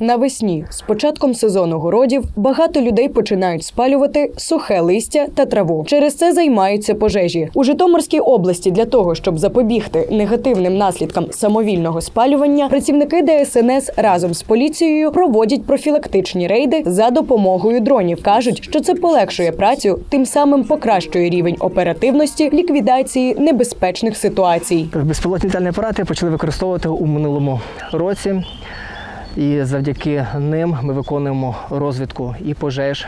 Навесні, з початком сезону городів, багато людей починають спалювати сухе листя та траву. Через це займаються пожежі у Житомирській області. Для того щоб запобігти негативним наслідкам самовільного спалювання, працівники ДСНС разом з поліцією проводять профілактичні рейди за допомогою дронів. кажуть, що це полегшує працю, тим самим покращує рівень оперативності ліквідації небезпечних ситуацій. Безпілотні літальні апарати почали використовувати у минулому році. І завдяки ним ми виконуємо розвідку і пожеж,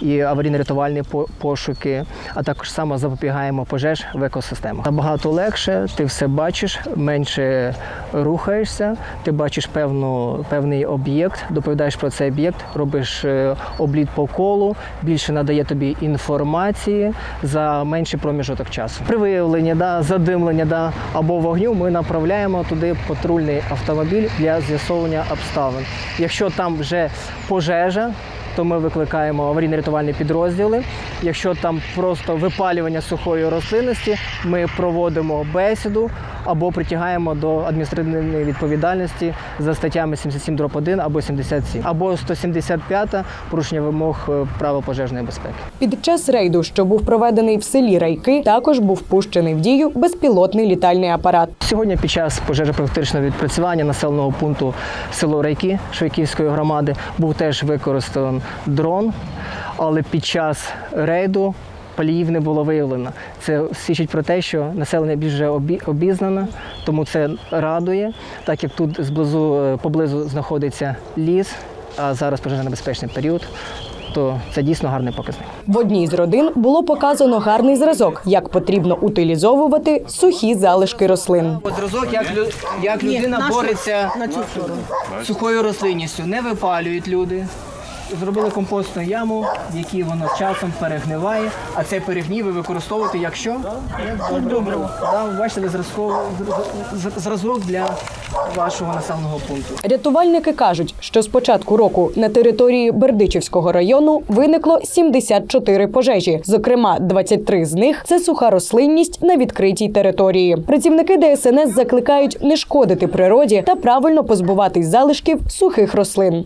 і аварійно-рятувальні пошуки, а також саме запобігаємо пожеж в екосистемах. Набагато легше, ти все бачиш, менше рухаєшся, ти бачиш певну, певний об'єкт, доповідаєш про цей об'єкт, робиш е, обліт по колу, більше надає тобі інформації за менший проміжок часу. При виявленні да, задимлення да, або вогню ми направляємо туди патрульний автомобіль для з'ясовування обставин. Якщо там вже пожежа, то ми викликаємо аварійно-рятувальні підрозділи. Якщо там просто випалювання сухої рослинності, ми проводимо бесіду або притягаємо до адміністративної відповідальності за статтями 77 дроб 1 або 77, або 175 порушення вимог е, правил пожежної безпеки. Під час рейду, що був проведений в селі Райки, також був пущений в дію безпілотний літальний апарат. Сьогодні під час пожежно-профілактичного відпрацювання населеного пункту село Райки Швейківської громади був теж використаний дрон, але під час рейду паліїв не було виявлено. Це свідчить про те, що населення більш обі- обізнане, тому це радує, так як тут зблизу, е, поблизу знаходиться ліс, а зараз пожежно-небезпечний період, то це дійсно гарний показник. В одній з родин було показано гарний зразок, як потрібно утилізовувати сухі залишки рослин. Зразок, як, як людина бореться з сухою рослинністю. Не випалюють люди. Зробили компостну яму, в якій воно часом перегниває, а цей перегній ви використовуєте як що? Як добриво. Да, бачите, зразково- зразок для вашого населеного пункту. Рятувальники кажуть, що з початку року на території Бердичівського району виникло 74 пожежі. Зокрема, 23 з них це суха рослинність на відкритій території. Працівники ДСНС закликають не шкодити природі та правильно позбуватись залишків сухих рослин.